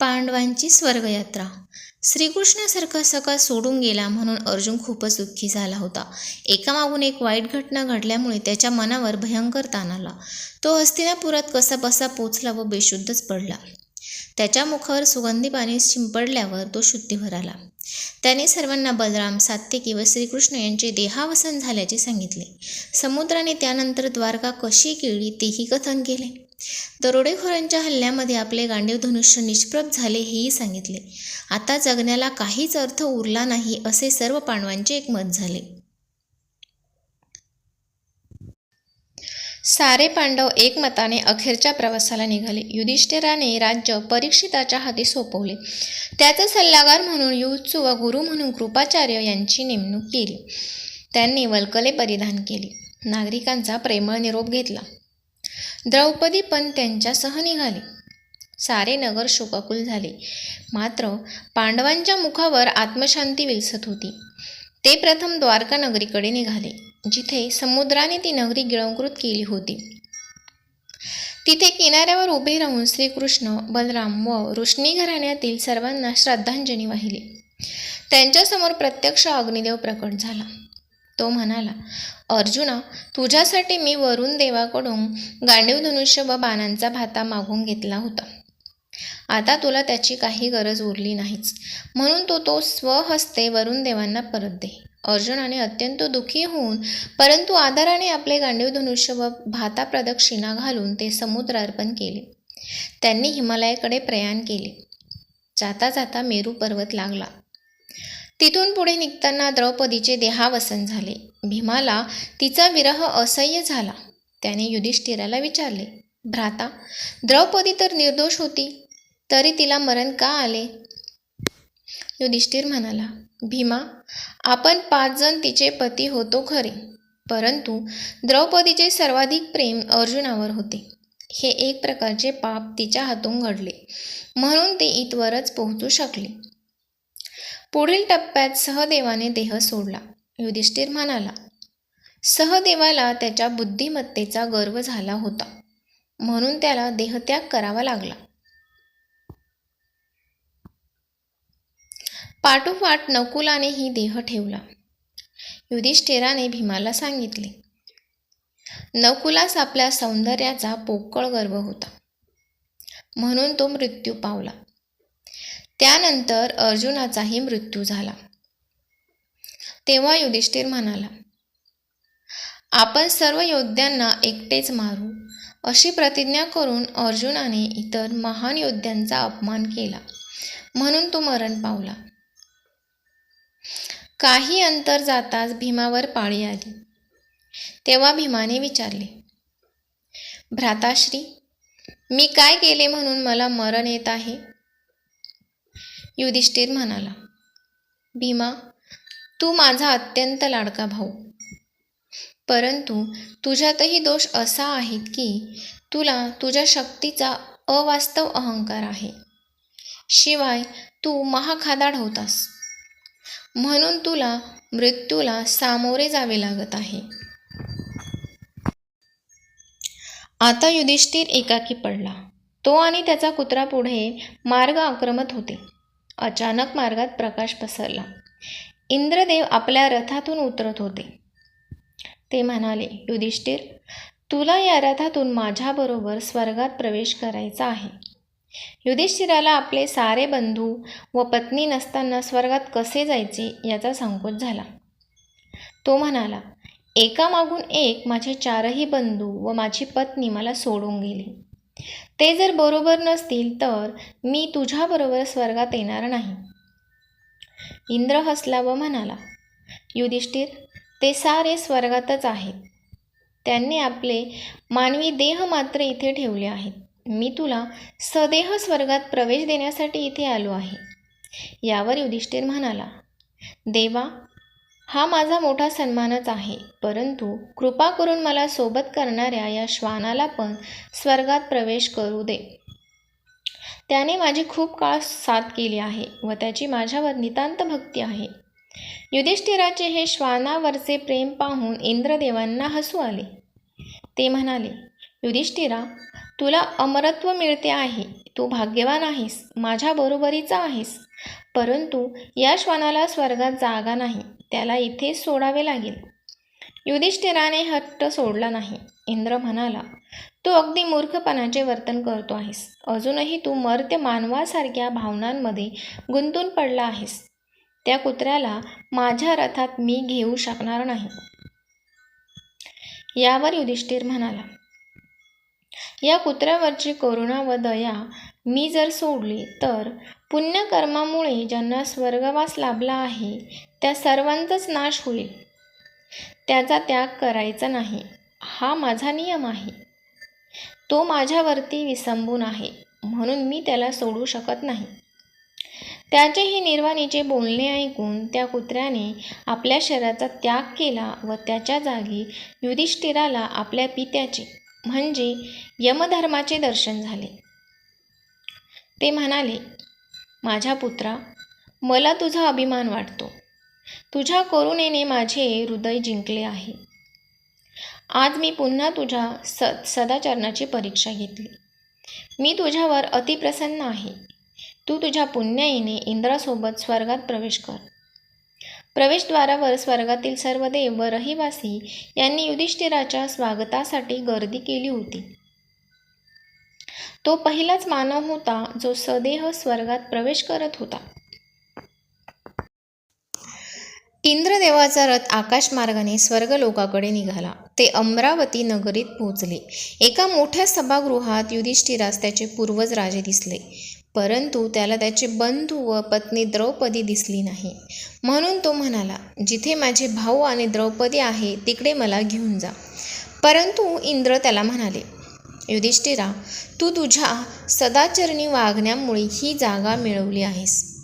पांडवांची स्वर्गयात्रा. श्रीकृष्णासारखा सकाळ सोडून गेला म्हणून अर्जुन खूपच दुःखी झाला होता. एकामागून एक वाईट घटना घडल्यामुळे त्याच्या मनावर भयंकर ताण आला. तो हस्तिनापुरात कसाबसा पोचला व बेशुद्धच पडला. त्याच्या मुखावर सुगंधी पाणी शिंपडल्यावर तो शुद्धीवर आला. त्याने सर्वांना बलराम सात्यकी व श्रीकृष्ण यांचे देहावसन झाल्याचे सांगितले. समुद्राने त्यानंतर द्वारका कशी केली तेही कथन केले. दरोडेखोरांच्या हल्ल्यामध्ये आपले गांडीव धनुष्य निष्प्रभ झाले हेही सांगितले. आता जगण्याला काहीच अर्थ उरला नाही असे सर्व पांडवांचे एकमत झाले. सारे पांडव एकमताने अखेरच्या प्रवासाला निघाले. युधिष्ठिराने राज्य परीक्षिताच्या हाती सोपवले. त्याचा सल्लागार म्हणून युत्सु व गुरु म्हणून कृपाचार्य यांची नेमणूक केली. त्यांनी वल्कले परिधान केले. नागरिकांचा प्रेमळ निरोप घेतला. द्रौपदी पण त्यांच्यासह निघाली. सारे नगर शोकाकुल झाले. मात्र पांडवांच्या मुखावर आत्मशांती विलसत होती. ते प्रथम द्वारका नगरीकडे निघाले जिथे समुद्राने ती नगरी गिळंकृत केली होती. तिथे किनाऱ्यावर उभे राहून श्रीकृष्ण बलराम व रोशनी घराण्यातील सर्वांना श्रद्धांजली वाहिली. त्यांच्यासमोर प्रत्यक्ष अग्निदेव प्रकट झाला. तो म्हणाला अर्जुना तुझ्यासाठी मी वरुण देवाकडून गांडीव धनुष्य व बाणांचा भाता मागून घेतला होता. आता तुला त्याची काही गरज उरली नाहीच. म्हणून तो तो स्वहस्ते वरुण देवांना परत दे. अर्जुनाने अत्यंत दुःखी होऊन परंतु आदराने आपले गांडीव धनुष्य व भाता प्रदक्षिणा घालून ते समुद्र अर्पण केले. त्यांनी हिमालयाकडे प्रयाण केले. जाता जाता मेरू पर्वत लागला. तिथून पुढे निघताना द्रौपदीचे देहावसन झाले. भीमाला तिचा विरह असह्य झाला. त्याने युधिष्ठिराला विचारले भ्राता द्रौपदी तर निर्दोष होती तरी तिला मरण का आले? युधिष्ठिर म्हणाला भीमा आपण पाच जण तिचे पती होतो खरे परंतु द्रौपदीचे सर्वाधिक प्रेम अर्जुनावर होते. हे एक प्रकारचे पाप तिच्या हातून घडले म्हणून ते इथवरच पोहोचू शकले. पुढील टप्प्यात सहदेवाने देह सोडला. युधिष्ठिर म्हणाला सहदेवाला त्याच्या बुद्धिमत्तेचा गर्व झाला होता. म्हणून त्याला देहत्याग करावा लागला. पाठोपाठ नकुलानेही देह ठेवला. युधिष्ठिराने भीमाला सांगितले नकुलास आपल्या सौंदर्याचा पोकळ गर्व होता. म्हणून तो मृत्यू पावला. त्यानंतर अर्जुनाचाही मृत्यू झाला. तेव्हा युधिष्ठिर म्हणाला आपण सर्व योद्ध्यांना एकटेच मारू. अशी प्रतिज्ञा करून अर्जुनाने इतर महान योद्ध्यांचा अपमान केला. म्हणून तो मरण पावला. काही अंतर जाताच भीमावर पाळी आली. तेव्हा भीमाने विचारले भ्राताश्री मी काय केले म्हणून मला मरण येत आहे? युधिष्ठिर म्हणाला भीमा तू माझा अत्यंत लाडका भाऊ. परंतु तुझ्यातही दोष असा आहे की तुला तुझ्या शक्तीचा अवास्तव अहंकार आहे. शिवाय तू महाखादाड होतास. म्हणून तुला मृत्यूला सामोरे जावे लागत आहे. आता युधिष्ठिर एकाकी पडला. तो आणि त्याचा कुत्रा पुढे मार्ग आक्रमत होते. अचानक मार्गात प्रकाश पसरला. इंद्रदेव आपल्या रथातून उतरत होते. ते म्हणाले युधिष्ठिर तुला या रथातून माझ्याबरोबर स्वर्गात प्रवेश करायचा आहे. युधिष्ठिराला आपले सारे बंधू व पत्नी नसताना स्वर्गात कसे जायचे याचा संकोच झाला. तो म्हणाला एकामागून एक माझे चारही बंधू व माझी पत्नी मला सोडून गेले. ते जर बरोबर नसतील तर मी तुझ्याबरोबर स्वर्गात येणार नाही. इंद्र हसला व म्हणाला युधिष्ठिर ते सारे स्वर्गातच आहेत. त्यांनी आपले मानवी देह मात्र इथे ठेवले आहेत. मी तुला सदेह स्वर्गात प्रवेश देण्यासाठी इथे आलो आहे. यावर युधिष्ठिर म्हणाला देवा हा माझा मोठा सन्मानच आहे. परंतु कृपा करून मला सोबत करणाऱ्या या श्वानाला पण स्वर्गात प्रवेश करू दे. त्याने माझी खूप काळ साथ केली आहे व त्याची माझ्यावर नितांत भक्ती आहे. युधिष्ठिराचे हे श्वानावरचे प्रेम पाहून इंद्रदेवांना हसू आले. ते म्हणाले युधिष्ठिरा तुला अमरत्व मिळते आहे. तू भाग्यवान आहेस. माझ्या बरोबरीचा आहेस. परंतु या श्वानाला स्वर्गात जागा नाही. त्याला इथे सोडावे लागेल. युधिष्ठिराने हट्ट सोडला नाही. इंद्र म्हणाला तू अगदी मूर्खपणाचे वर्तन करतो आहेस. अजूनही तू मर्त्य मानवासारख्या भावनांमध्ये गुंतून पडला आहेस. त्या कुत्र्याला माझ्या रथात मी घेऊ शकणार नाही. यावर युधिष्ठिर म्हणाला या कुत्र्यावरची करुणा व दया मी जर सोडली तर पुण्यकर्मामुळे ज्यांना स्वर्गवास लाभला आहे त्या सर्वांचाच नाश होईल. त्याचा त्याग करायचा नाही. हा माझा नियम आहे. तो माझ्यावरती विसंबून आहे म्हणून मी त्याला सोडू शकत नाही. त्याचे हे निर्वाणीचे बोलणे ऐकून त्या कुत्र्याने आपल्या शरीराचा त्याग केला व त्याच्या जागी युधिष्ठिराला आपल्या पित्याचे म्हणजे यमधर्माचे दर्शन झाले. ते म्हणाले माझ्या पुत्रा मला तुझा अभिमान वाटतो. तुझ्या करुणेने माझे हृदय जिंकले आहे. आज मी पुन्हा तुझ्या स सदाचरणाची परीक्षा घेतली. मी तुझ्यावर अतिप्रसन्न आहे. तू तुझ्या पुण्याईने इंद्रासोबत स्वर्गात प्रवेश कर. प्रवेशद्वारावर स्वर्गातील सर्व देव व रहिवासी यांनी युधिष्ठिराच्या स्वागतासाठी गर्दी केली होती. तो पहिलाच मानव होता जो सदेह स्वर्गात प्रवेश करत होता. इंद्रदेवाचा रथ आकाशमार्गाने स्वर्गलोकाकडे निघाला. ते अमरावती नगरीत पोहोचले. एका मोठ्या सभागृहात युधिष्ठिरास त्याचे पूर्वज राजे दिसले. परंतु त्याला त्याचे बंधू व पत्नी द्रौपदी दिसली नाही. म्हणून तो म्हणाला जिथे माझे भाऊ आणि द्रौपदी आहे तिकडे मला घेऊन जा. परंतु इंद्र त्याला म्हणाले युधिष्ठिरा तू तुझ्या सदाचरणी वागण्यामुळे ही जागा मिळवली आहेस.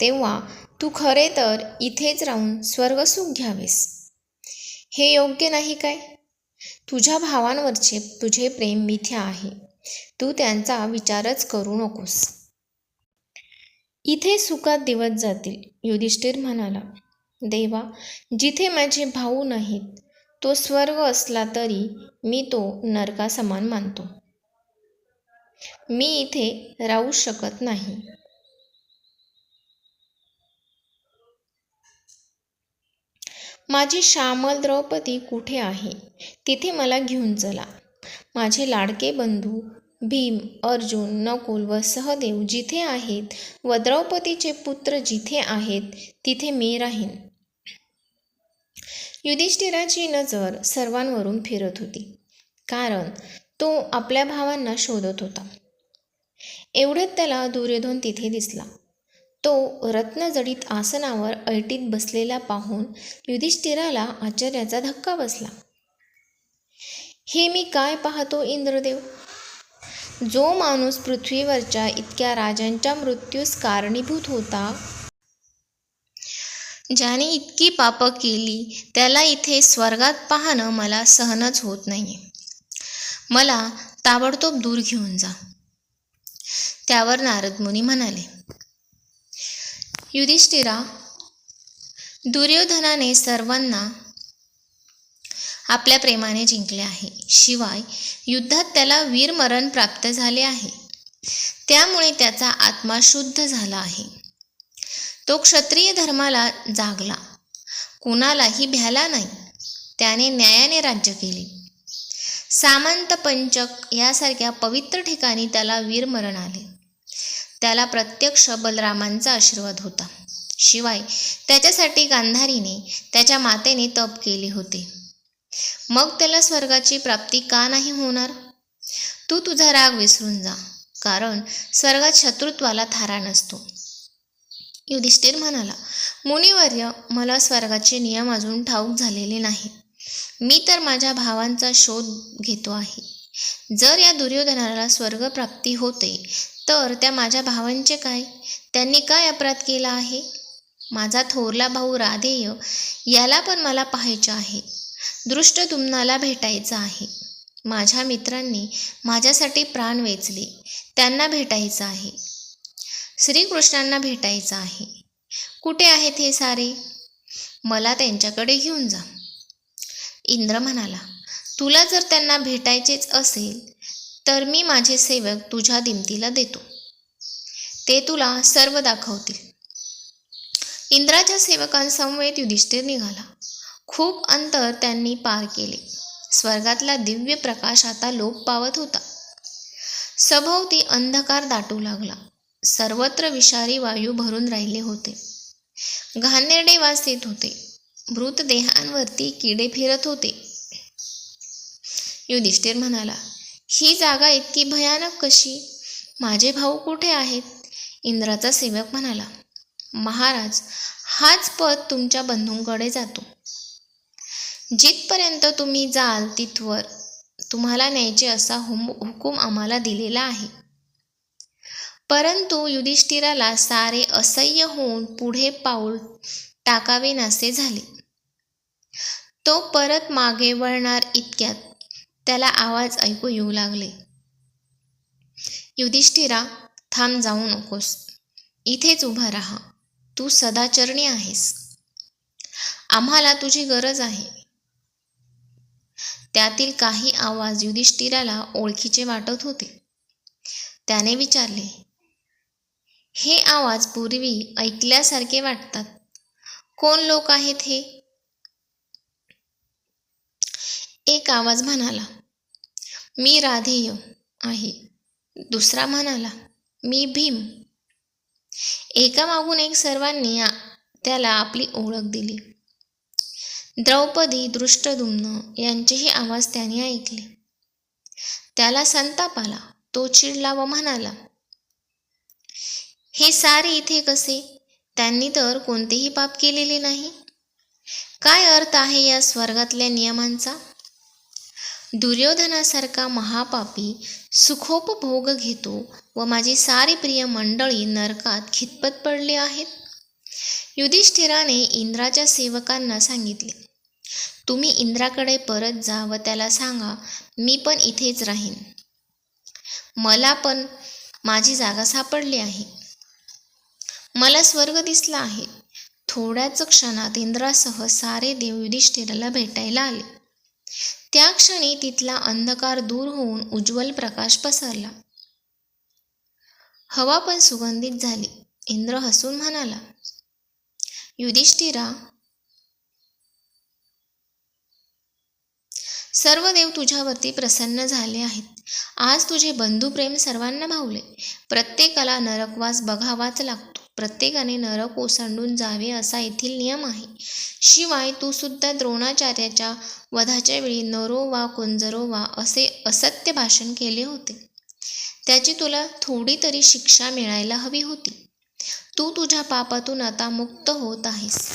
तेव्हा तू खरे तर इथेच राहून स्वर्गसुख घ्यावेस. हे योग्य नाही काय? तुझ्या भावांवरचे तुझे प्रेम मिथ्या आहे. तू त्यांचा विचारच करू नकोस. इथे सुखात दिवस जातील युधिष्ठिर म्हणाला. देवा जिथे माझे भाऊ नाहीत तो स्वर्ग असला तरी मी तो नरकासमान मानतो. मी इथे राहू शकत नाही. माझी श्यामल द्रौपदी कुठे आहे? तिथे मला घेऊन चला. माझे लाडके बंधू भीम अर्जुन नकुल व सहदेव जिथे आहेत व द्रौपदीचे पुत्र जिथे आहेत तिथे मी राहीन. युधिष्ठिराची नजर सर्वांवरून फिरत होती. कारण तो आपल्या भावांना शोधत होता. एवढ्यात त्याला दुर्योधन तिथे दिसला. तो रत्नजडित आसनावर ऐटीत बसलेला पाहून युधिष्ठिराला आश्चर्याचा धक्का बसला. हे मी काय पाहतो इंद्रदेव? जो माणूस पृथ्वीवरच्या इतक्या राजांच्या मृत्यूस कारणीभूत होता ज्याने इतकी पापं केली त्याला इथे स्वर्गात पाहणं मला सहनच होत नाही मला ताबडतोब दूर घेऊन जा. त्यावर नारद मुनी म्हणाले युधिष्ठिरा दुर्योधनाने सर्वांना आपल्या प्रेमाने जिंकले आहे. शिवाय युद्धात त्याला वीरमरण प्राप्त झाले आहे. त्यामुळे त्याचा आत्मा शुद्ध झाला आहे. तो क्षत्रिय धर्माला जागला. कुणालाही भ्याला नाही. त्याने न्यायाने राज्य केले. सामंत पंचक यासारख्या पवित्र ठिकाणी त्याला वीरमरण आले. त्याला प्रत्यक्ष बलरामांचा आशीर्वाद होता. शिवाय त्याच्यासाठी गांधारीने त्याच्या मातेने तप केले होते. मग त्याला स्वर्गाची प्राप्ती का नाही होणार? तू तुझा राग विसरून जा. कारण स्वर्गात शत्रुत्वाला थारा नसतो. युधिष्ठिर म्हणाला मुनिवर्य मला स्वर्गाचे नियम अजून ठाऊक झालेले नाही मी तर माझ्या भावांचा शोध घेतो आहे. जर या दुर्योधनाला स्वर्गप्राप्ती होते तर त्या माझ्या भावांचे काय? त्यांनी काय अपराध केला आहे? माझा थोरला भाऊ राधेय याला पण मला पाहायचे आहे. दृष्ट तुम्हाला भेटायचं आहे. माझ्या मित्रांनी माझ्यासाठी प्राण वेचले त्यांना भेटायचं आहे. श्रीकृष्णांना भेटायचं आहे. कुठे आहेत हे सारे? मला त्यांच्याकडे घेऊन जा. इंद्र म्हणाला तुला जर त्यांना भेटायचेच असेल तर मी माझे सेवक तुझ्या दिमतीला देतो. ते तुला सर्व दाखवतील. इंद्राच्या सेवकांसमवेत युधिष्ठिर निघाला. खूप अंतर त्यांनी पार केले. स्वर्गातला दिव्य प्रकाश आता लोप पावत होता. सभोवती अंधकार दाटू लागला. सर्वत्र विषारी वायू भरून राहिले होते. घाणेरडे वास येत होते. मृतदेहांवरती किडे फिरत होते. युधिष्ठिर म्हणाला ही जागा इतकी भयानक कशी? माझे भाऊ कुठे आहेत? इंद्राचा सेवक म्हणाला महाराज हाच पद तुमच्या बंधूंकडे जातो. जिथपर्यंत तुम्ही जाल तिथवर तुम्हाला न्यायचे असा हुम हुकूम आम्हाला दिलेला आहे. परंतु युधिष्ठिराला सारे असह्य होऊन पुढे पाऊल टाकावे नासे झाले. तो परत मागे वळणार इतक्यात त्याला आवाज ऐकू येऊ लागले. युधिष्ठिरा थांब जाऊ नकोस. इथेच उभा राहा. तू सदाचरणी आहेस. आम्हाला तुझी गरज आहे. त्यातील काही आवाज युधिष्ठिराला ओळखीचे वाटत होते. त्याने विचारले हे आवाज पूर्वी ऐकल्यासारखे वाटतात. कोण लोक आहेत हे? एक आवाज म्हणाला मी राधेय आहे. दुसरा म्हणाला मी भीम. एका मागून एक सर्वांनी त्याला आपली ओळख दिली. द्रौपदी दृष्टदुम्न यांचेही आवाज त्याने ऐकले. त्याला संताप आला. तो चिडला व म्हणाला हे सारे इथे कसे? त्यांनी तर कोणतेही पाप केलेले नाही. काय अर्थ आहे या स्वर्गातल्या नियमांचा? दुर्योधनासारखा महापापी सुखोपभोग घेतो व माझी सारी प्रिय मंडळी नरकात खितपत पडली आहेत. युधिष्ठिराने इंद्राच्या सेवकांना सांगितले तुम्ही इंद्राकडे परत जा व त्याला सांगा मी पण इथेच राहीन. मला पण माझी जागा सापडली आहे. मला स्वर्ग दिसला आहे. थोड्याच क्षणात इंद्रासह सारे देव युधिष्ठिराला भेटायला आले. त्या क्षणी तिथला अंधकार दूर होऊन उज्ज्वल प्रकाश पसरला. हवा पण सुगंधित झाली. इंद्र हसून म्हणाला युधिष्ठिरा सर्व देव तुझ्यावरती प्रसन्न झाले आहेत. आज तुझे बंधुप्रेम सर्वांना भावले. प्रत्येकाला नरकवास बघावाच लागतो. प्रत्येकाने नरक ओसांडून जावे असा येथील नियम आहे. शिवाय तू सुद्धा द्रोणाचार्याच्या वधाच्या वेळी नरो वा कुंजरो वा असे असत्य भाषण केले होते. त्याची तुला थोडी तरी शिक्षा मिळायला हवी होती. तू तुझ्या पापातून आता मुक्त होत आहेस.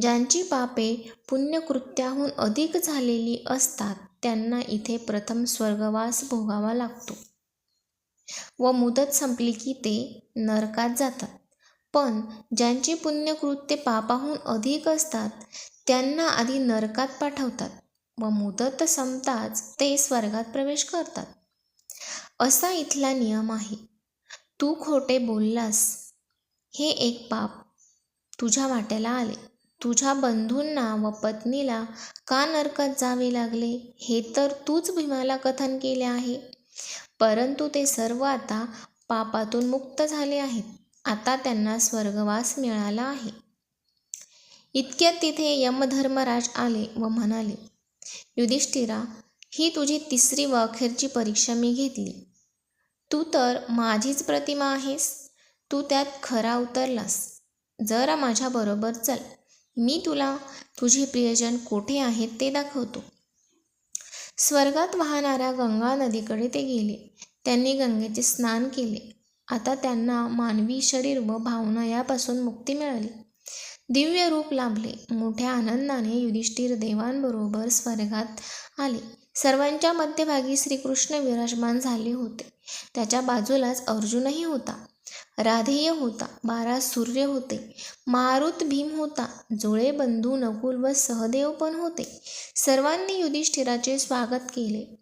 ज्यांची पापे पुण्यकृत्याहून अधिक झालेली असतात त्यांना इथे प्रथम स्वर्गवास भोगावा लागतो. व मुदत संपली की ते नरकात जातात. पण ज्यांची पुण्यकृत्ये पापाहून अधिक असतात त्यांना आधी नरकात पाठवतात व मुदत संपताच ते स्वर्गात प्रवेश करतात. असा इथला नियम आहे. तू खोटे बोललास हे एक पाप. तुझ्या वाट्याला आले. तुझ्या बंधूंना व पत्नीला का नरकात जावे लागले? हे तर तूच भीमाला कथन केले आहे. परंतु ते सर्व आता पापातून मुक्त झाले आहेत. आता त्यांना स्वर्गवास मिळाला आहे. इतक्यात तिथे यमधर्मराज आले व म्हणाले युधिष्ठिरा ही तुझी तिसरी व अखेरची परीक्षा मी घेतली. तू तर माझीच प्रतिमा आहेस. तू त्यात खरा उतरलास. जरा माझ्याबरोबर चल. मी तुला तुझे प्रियजन कोठे आहेत ते दाखवतो. स्वर्गात वाहणाऱ्या गंगा नदीकडे ते गेले. त्यांनी गंगेचे स्नान केले. आता त्यांना मानवी शरीर व भावना यापासून मुक्ती मिळाली. दिव्य रूप लाभले. मोठ्या आनंदाने युधिष्ठिर देवांबरोबर स्वर्गात आले. सर्वांच्या मध्यभागी श्रीकृष्ण विराजमान झाले होते. त्याच्या बाजूलाच अर्जुनही होता. राधेय होता बारा सूर्य होते. मारुत भीम होता जुळे बंधू नकुल व सहदेव पण होते. सर्वांनी युधिष्ठिराचे स्वागत केले.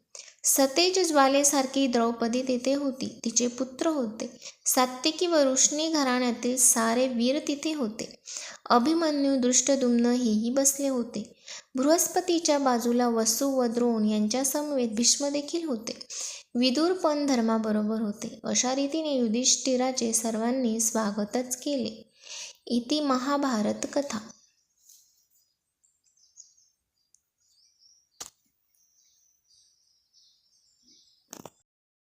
सतेज ज्वालेसारखी द्रौपदी तेथे होती तिचे पुत्र होते. सात्विकी व वृष्णी घराण्यातील सारे वीर तिथे होते. अभिमन्यू दृष्टदुम्न हेही बसले होते. बृहस्पतीच्या बाजूला वसू व द्रोण यांच्यासमवेत भीष्म देखील होते. विदुर पण धर्माबरोबर होते. अशा रीतीने युधिष्ठिराचे सर्वांनी स्वागतच केले. इति महाभारत कथा.